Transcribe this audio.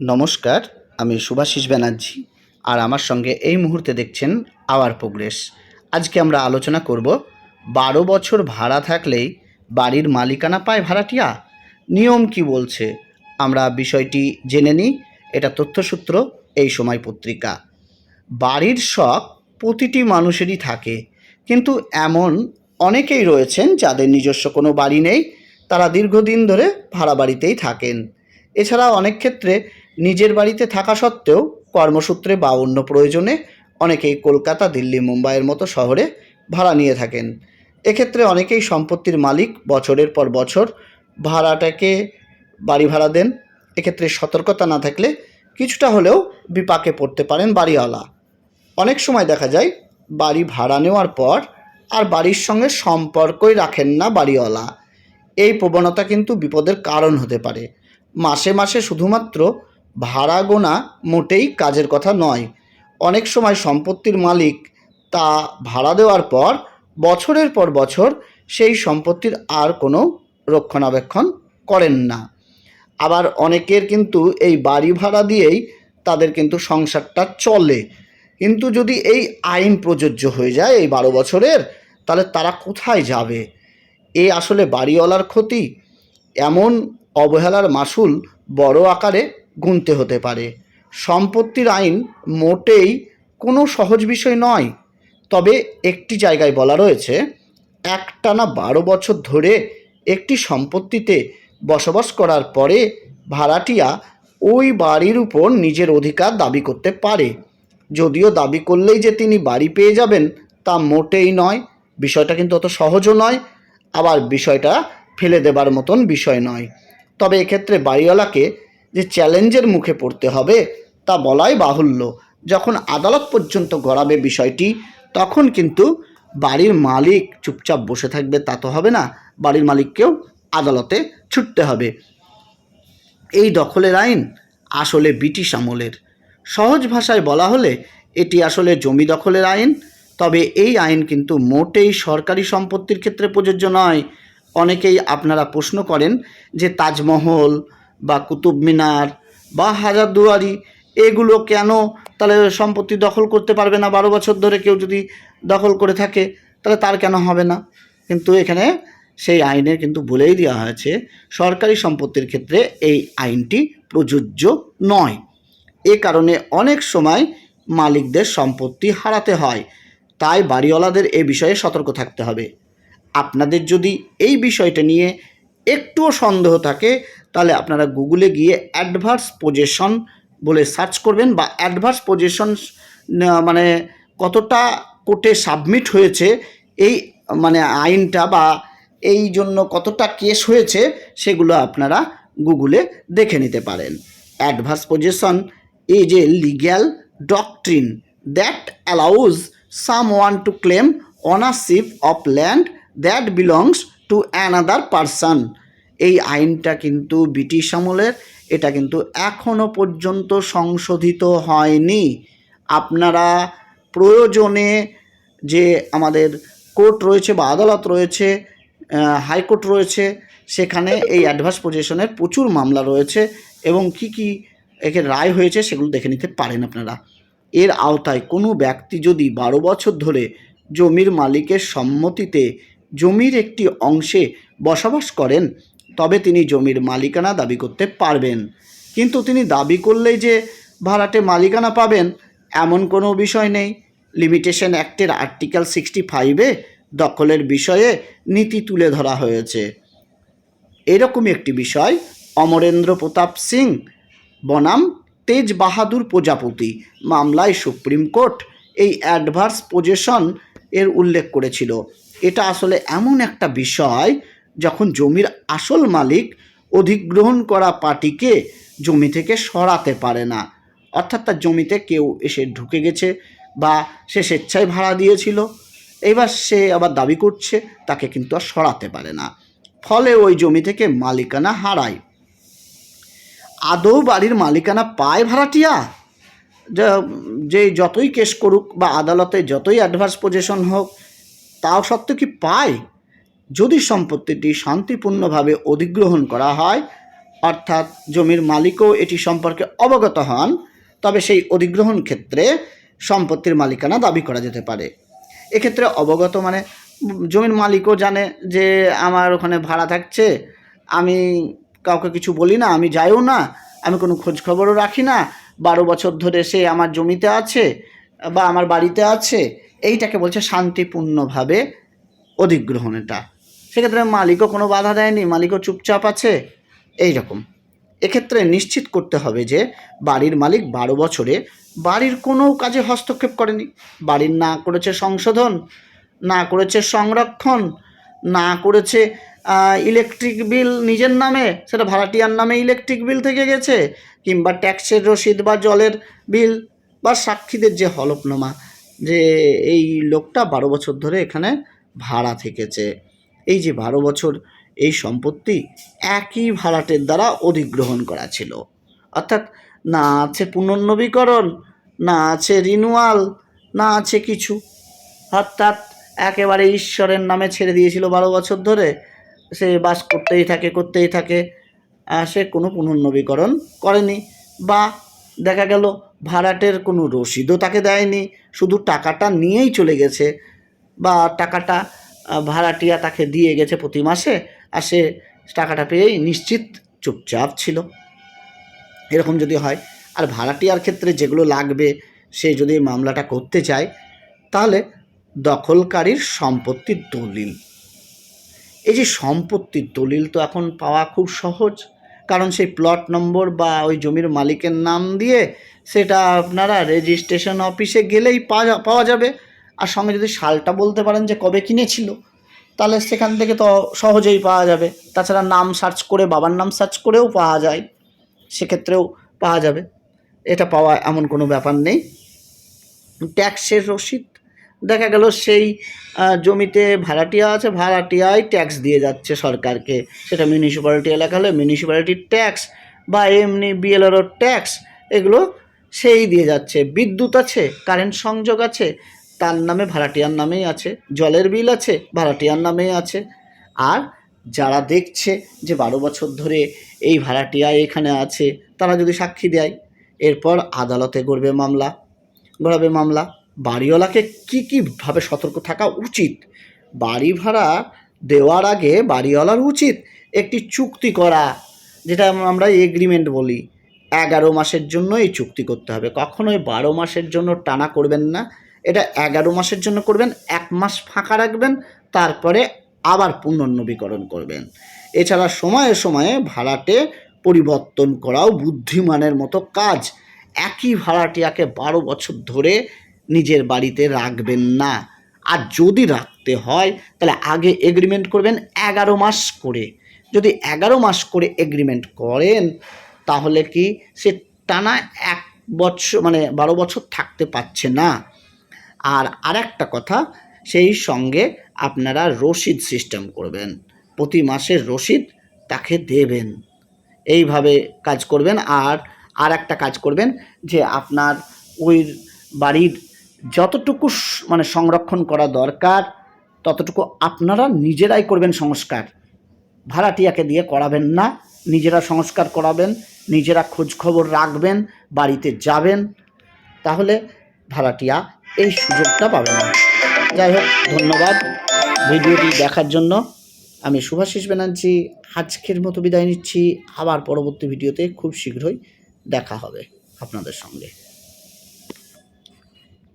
নমস্কার, আমি সুভাষিস ব্যানার্জি আর আমার সঙ্গে এই মুহূর্তে দেখছেন আওয়ার প্রোগ্রেস। আজকে আমরা আলোচনা করব, বারো বছর ভাড়া থাকলেই বাড়ির মালিকানা পায় ভাড়াটিয়া? নিয়ম কি বলছে? আমরা বিষয়টি জেনে নিই, এটা তথ্যসূত্র, এই সময় পত্রিকা। বাড়ির শখ প্রতিটি মানুষেরই থাকে, কিন্তু এমন অনেকেই রয়েছেন যাদের নিজস্ব কোনো বাড়ি নেই, তারা দীর্ঘদিন ধরে ভাড়া বাড়িতেই থাকেন। এছাড়া অনেক ক্ষেত্রে নিজের বাড়িতে থাকা সত্ত্বেও কর্মসূত্রে বা অন্য প্রয়োজনে অনেকেই কলকাতা, দিল্লি, মুম্বাইয়ের মতো শহরে ভাড়া নিয়ে থাকেন। এক্ষেত্রে অনেকেই সম্পত্তির মালিক বছরের পর বছর ভাড়াটাকে বাড়ি ভাড়া দেন। এক্ষেত্রে সতর্কতা না থাকলে কিছুটা হলেও বিপাকে পড়তে পারেন বাড়িওয়ালা। অনেক সময় দেখা যায় বাড়ি ভাড়া নেওয়ার পর আর বাড়ির সঙ্গে সম্পর্কই রাখেন না বাড়িওয়ালা। এই প্রবণতা কিন্তু বিপদের কারণ হতে পারে। মাসে মাসে শুধুমাত্র ভাড়া গোনা মোটেই কাজের কথা নয়। অনেক সময় সম্পত্তির মালিক তা ভাড়া দেওয়ার পর, বছরের পর বছর সেই সম্পত্তির আর কোনো রক্ষণাবেক্ষণ করেন না। আবার অনেকের কিন্তু এই বাড়ি ভাড়া দিয়েই তাদের কিন্তু সংসারটা চলে। কিন্তু যদি এই আইন প্রযোজ্য হয়ে যায় এই বারো বছরের, তাহলে তারা কোথায় যাবে? এ আসলে বাড়িওয়ালার ক্ষতি? এমন অবহেলার মাসুল বড় আকারে গুনতে হতে পারে। সম্পত্তির আইন মোটেই কোনো সহজ বিষয় নয়। তবে একটি জায়গায় বলা রয়েছে, একটানা বারো বছর ধরে একটি সম্পত্তিতে বসবাস করার পরে ভাড়াটিয়া ওই বাড়ির উপর নিজের অধিকার দাবি করতে পারে। যদিও দাবি করলেই যে তিনি বাড়ি পেয়ে যাবেন তা মোটেই নয়। বিষয়টা কিন্তু অত সহজও নয়। আবার বিষয়টা ফেলে দেবার মতন বিষয় নয়। তবে এক্ষেত্রে বাড়িওয়ালাকে যে চ্যালেঞ্জের মুখে পড়তে হবে তা বলাই বাহুল্য। যখন আদালত পর্যন্ত গড়াবে বিষয়টি, তখন কিন্তু বাড়ির মালিক চুপচাপ বসে থাকবে তা তো হবে না, বাড়ির মালিককেও আদালতে ছুটতে হবে। এই দখলের আইন আসলে ব্রিটিশ আমলের। সহজ ভাষায় বলা হলে এটি আসলে জমি দখলের আইন, তবে এই আইন কিন্তু মোটেই সরকারি সম্পত্তির ক্ষেত্রে প্রযোজ্য নয়। অনেকেই আপনারা প্রশ্ন করেন যে তাজমহল বা কুতুব মিনার বা হাজারদুয়ারি এগুলো কেন তাহলে সম্পত্তি দখল করতে পারবে না? বারো বছর ধরে কেউ যদি দখল করে থাকে, তাহলে তার কেন হবে না? কিন্তু এখানে সেই আইনে কিন্তু বলেই দেওয়া হয়েছে, সরকারি সম্পত্তির ক্ষেত্রে এই আইনটি প্রযোজ্য নয়। এ কারণে অনেক সময় মালিকদের সম্পত্তি হারাতে হয়। তাই বাড়িওয়ালাদের এ বিষয়ে সতর্ক থাকতে হবে। আপনাদের যদি এই বিষয়টা নিয়ে একটুও সন্দেহ থাকে তাহলে আপনারা গুগলে গিয়ে অ্যাডভার্স পজেশন বলে সার্চ করবেন বা অ্যাডভার্স পজেশন মানে কতটা কোর্টে সাবমিট হয়েছে, এই মানে আইনটা বা এই জন্য কতটা কেস হয়েছে, সেগুলো আপনারা গুগলে দেখে নিতে পারেন। Adverse possession is a legal doctrine that allows someone to claim ownership of land that belongs to another person এই আইনটা কিন্তু ব্রিটিশ আমলের, এটা কিন্তু এখনও পর্যন্ত সংশোধিত হয়নি। আপনারা প্রয়োজনে যে আমাদের কোর্ট রয়েছে বা আদালত রয়েছে হাইকোর্ট রয়েছে, সেখানে এই অ্যাডভান্স পজিশনের প্রচুর মামলা রয়েছে এবং কি কি একে রায় হয়েছে সেগুলো দেখে নিতে পারেন আপনারা। এর আওতায় কোনো ব্যক্তি যদি বারো বছর ধরে জমির মালিকের সম্মতিতে জমির একটি অংশে বসবাস করেন তবে তিনি জমির মালিকানা দাবি করতে পারবেন। কিন্তু তিনি দাবি করলেই যে ভাড়াটে মালিকানা পাবেন, এমন কোনো বিষয় নেই। লিমিটেশন অ্যাক্টের আর্টিকেল সিক্সটি ফাইভে দখলের বিষয়ে নীতি তুলে ধরা হয়েছে। এরকমই একটি বিষয় অমরেন্দ্র প্রতাপ সিং, বনাম তেজ বাহাদুর প্রজাপতি মামলায় সুপ্রিম কোর্ট এই অ্যাডভার্স পজিশন এর উল্লেখ করেছিল। এটা আসলে এমন একটা বিষয় যখন জমির আসল মালিক অধিগ্রহণ করা পার্টিকে জমি থেকে সরাতে পারে না, অর্থাৎ তার জমিতে কেউ এসে ঢুকে গেছে বা সে স্বেচ্ছায় ভাড়া দিয়েছিল, এবার সে আবার দাবি করছে তাকে কিন্তু আর সরাতে পারে না। ফলে ওই জমি থেকে মালিকানা হারায়। আদৌ বাড়ির মালিকানা পায় ভাড়াটিয়া? যা- যতই কেস করুক বা আদালতে যতই অ্যাডভান্স পজিশন হোক, তাও সত্ত্বেও কি পায়? যদি সম্পত্তিটি শান্তিপূর্ণভাবে অধিগ্রহণ করা হয়, অর্থাৎ জমির মালিকও এটি সম্পর্কে অবগত হন, তবে সেই অধিগ্রহণ ক্ষেত্রে সম্পত্তির মালিকানা দাবি করা যেতে পারে। এক্ষেত্রে অবগত মানে জমির মালিকও জানে যে আমার ওখানে ভাড়া থাকছে, আমি কাউকে কিছু বলি না, আমি যাইও না, আমি কোনো খোঁজ খবরও রাখি না, বারো বছর ধরে সে আমার জমিতে আছে বা আমার বাড়িতে আছে, এইটাকে বলছে শান্তিপূর্ণভাবে অধিগ্রহণ এটা। সেক্ষেত্রে মালিকও কোনো বাধা দেয়নি, মালিকও চুপচাপ আছে। এই রকম এক্ষেত্রে নিশ্চিত করতে হবে যে, বাড়ির মালিক বারো বছরে বাড়ির কোনো কাজে হস্তক্ষেপ করেনি। বাড়ির না করেছে সংশোধন, না করেছে সংরক্ষণ, না করেছে ইলেকট্রিক বিল নিজের নামে, সেটা ভাড়াটিয়ার নামে ইলেকট্রিক বিল থেকে গেছে, কিংবা ট্যাক্সের রসিদ বা জলের বিল বা সাক্ষীদের যে হলফনামা, যে এই লোকটা বারো বছর ধরে এখানে ভাড়া থেকেছে। এই যে বারো বছর এই সম্পত্তি একই ভাড়াটের দ্বারা অধিগ্রহণ করা ছিল। অর্থাৎ না আছে পুনর্নবীকরণ, না আছে রিনুয়াল না আছে কিছু। অর্থাৎ একেবারে ঈশ্বরের নামে ছেড়ে দিয়েছিল বারো বছর ধরে। সে বাস করতেই থাকে করতেই থাকে। সে কোনো পুনর্নবীকরণ করেনি বা দেখা গেল ভাড়াটের কোনো রসিদও তাকে দেয়নি। শুধু টাকাটা নিয়েই চলে গেছে বা টাকাটা ভাড়াটিয়া তাকে দিয়ে গেছে প্রতি মাসে, আর সে টাকাটা পেয়েই নিশ্চিত চুপচাপ ছিল। এরকম যদি হয়, আর ভাড়াটিয়ার ক্ষেত্রে যেগুলো লাগবে, সে যদি মামলাটা করতে চায়, তাহলে দখলকারীর সম্পত্তির দলিল। এই যে সম্পত্তির দলিল তো এখন পাওয়া খুব সহজ, কারণ সেই প্লট নম্বর বা ওই জমির মালিকের নাম দিয়ে সেটা আপনারা রেজিস্ট্রেশন অফিসে গেলেই পাওয়া যাবে। আর সঙ্গে যদি সালটা বলতে পারেন যে কবে কিনেছিল, তাহলে সেখান থেকে তো সহজেই পাওয়া যাবে। তাছাড়া নাম সার্চ করে, বাবার নাম সার্চ করেও পাওয়া যায়, সেক্ষেত্রেও পাওয়া যাবে। এটা পাওয়া এমন কোনো ব্যাপার নেই। ট্যাক্সের রসিদ, দেখা গেল সেই জমিতে ভাড়াটিয়া আছে ভাড়াটিয়াই ট্যাক্স দিয়ে যাচ্ছে সরকারকে। সেটা মিউনিসিপ্যালিটি এলাকা হলে মিউনিসিপ্যালিটির ট্যাক্স বা এমনি বিএলআরও ট্যাক্স, এগুলো সেই দিয়ে যাচ্ছে। বিদ্যুৎ আছে কারেন্ট সংযোগ আছে তার নামে ভাড়াটিয়ার নামেই আছে, জলের বিল আছে, ভাড়াটিয়ার নামেই আছে। আর যারা দেখছে যে বারো বছর ধরে এই ভাড়াটিয়া এখানে আছে, তারা যদি সাক্ষী দেয়, এরপর আদালতে গড়বে মামলা, গড়াবে মামলা। বাড়িওয়ালাকে কী কীভাবে সতর্ক থাকা উচিত? বাড়ি ভাড়া দেওয়ার আগে বাড়িওয়ালার উচিত একটি চুক্তি করা, যেটা আমরা এগ্রিমেন্ট বলি। এগারো মাসের জন্য এই চুক্তি করতে হবে। কখনোই বারো মাসের জন্য টানা করবেন না। এটা এগারো মাসের জন্য করবেন, এক মাস ফাঁকা রাখবেন, তারপরে আবার পুনর্নবীকরণ করবেন। এছাড়া সময়ে সময়ে ভাড়াটে পরিবর্তন করাও বুদ্ধিমানের মতো কাজ। একই ভাড়াটিয়াকে বারো বছর ধরে নিজের বাড়িতে রাখবেন না। আর যদি রাখতে হয়, তাহলে আগে এগ্রিমেন্ট করবেন এগারো মাস করে। যদি এগারো মাস করে এগ্রিমেন্ট করেন, তাহলে কি সে টানা এক বছর মানে বারো বছর থাকতে পারছে না? আর আরেকটা কথা, সেই সঙ্গে আপনারা রসিদ সিস্টেম করবেন। প্রতি মাসের রসিদ তাকে দেবেন। এইভাবে কাজ করবেন আর আর একটা কাজ করবেন যে আপনার ওই বাড়ির যতটুকু মানে সংরক্ষণ করা দরকার, ততটুকু আপনারা নিজেরাই করবেন সংস্কার। ভাড়াটিয়াকে দিয়ে করাবেন না, নিজেরা সংস্কার করাবেন, নিজেরা খোঁজখবর রাখবেন, বাড়িতে যাবেন। তাহলে ভাড়াটিয়া এই সুযোগটা পাবে না। যাই হোক, ধন্যবাদ ভিডিওটি দেখার জন্য। আমি শুভাশিস ব্যানার্জি, আজকের মতো বিদায় নিচ্ছি। আবার পরবর্তী ভিডিওতে খুব শীঘ্রই দেখা হবে আপনাদের সঙ্গে।